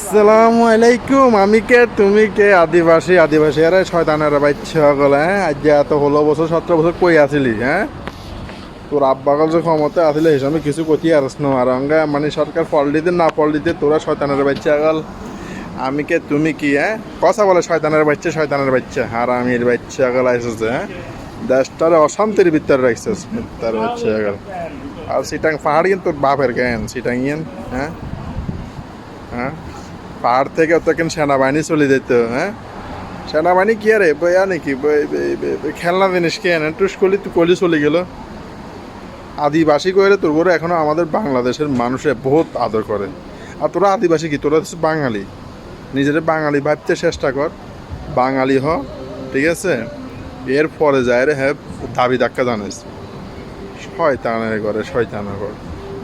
আসসালামু আলাইকুম। আমি কে? তুমি কে? আদিবাসী আদিবাসী আরে শয়তানের বাচ্চা গলে হ্যাঁ? আজ এত ষোলো বছর, সতেরো বছর কই আসিলি হ্যাঁ? তোর আব্বাগল যে ক্ষমতা আসলে সময় কিছু কতি আরস না আর মানে সরকার ফল দিতে না ফল দিতে তোরা শয়তানের বাচ্চা গল আমি কে? তুমি কি হ্যাঁ? কথা বলে শয়তানের বাচ্চা শয়তানের বাচ্চা। আর আমির বাচ্চা গল আইসেছে হ্যাঁ? দেশটারে অশান্তির ভিতরে রাখছিস তার বাচ্চা গল আর সিটাং পাহাড় কিন্তু তোর বাপের জ্ঞান, সিটাং হ্যাঁ? হ্যাঁ? পাহাড় থেকে তো কেন সেনাবাহিনী চলে যেত হ্যাঁ? সেনাবাহিনী কি আরে? বইয়া নাকি খেলনা জিনিস কে না টুস করলি তুই কলি চলে গেল। আদিবাসী করে তোর করে এখনও আমাদের বাংলাদেশের মানুষে বহুত আদর করে। আর তোরা আদিবাসী কি? তোরা বাঙালি। নিজের বাঙালি ভাবতে চেষ্টা কর। বাঙালি হ, ঠিক আছে? এর পরে যায় রে হ্যাঁ দাবি ধাক্কা জানিস শয়তানের করে শয়তানের করে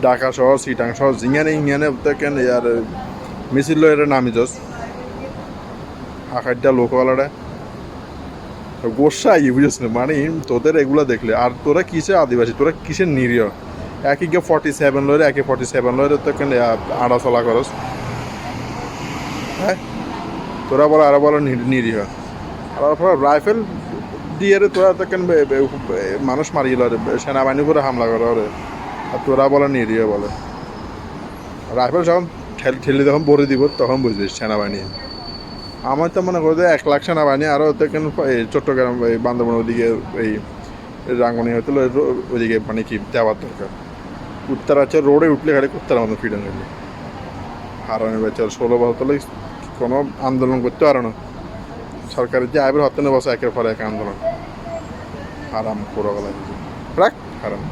ঢাকা শহর, সিটাং শহর জিঙানে ইঙানে দেখেন ইয়ার মিছিল লয়ের নামি যাস। আকারটা লোকওয়ালাটা গোসা আই বুঝিস না মানে তোদের এগুলা দেখলে, আর তোরা কিসে আদিবাসী? তোরা কিসের নিরীহ? একই গে forty seven লয়ের AK forty seven লয়ের তো আড়া চলা করস? হ্যাঁ? তোরা বলো, আরও বলো নিরীহ। আর রাইফেল দিয়ে তোরা তো মানুষ মারিয়ে রে সেনাবাহিনী করে হামলা করে আর তোরা বলে নিরীহ বলে। রাইফেল যখন ঠেল যখন ভরে দিব, তখন বুঝবি সেনাবাহিনী। আমার তো মনে করতে এক লাখ সেনাবাহিনী আরও তো কেন চট্টগ্রাম, এই বান্দরবন ওদিকে এই রাঙ্গনি হয়তো ওদিকে মানে কি দেওয়ার দরকার। উত্তরাঞ্চল রোডে উঠলে খালি উত্তর আমাদের ফিডে নিলে হারানি বেচার ষোলো বছর তলে কোনো আন্দোলন করতে পারে না। সরকারের যে আইবার হতে বছর একের পর এক আন্দোলন। হারাম পুরো গলায় রাখ, হারাম।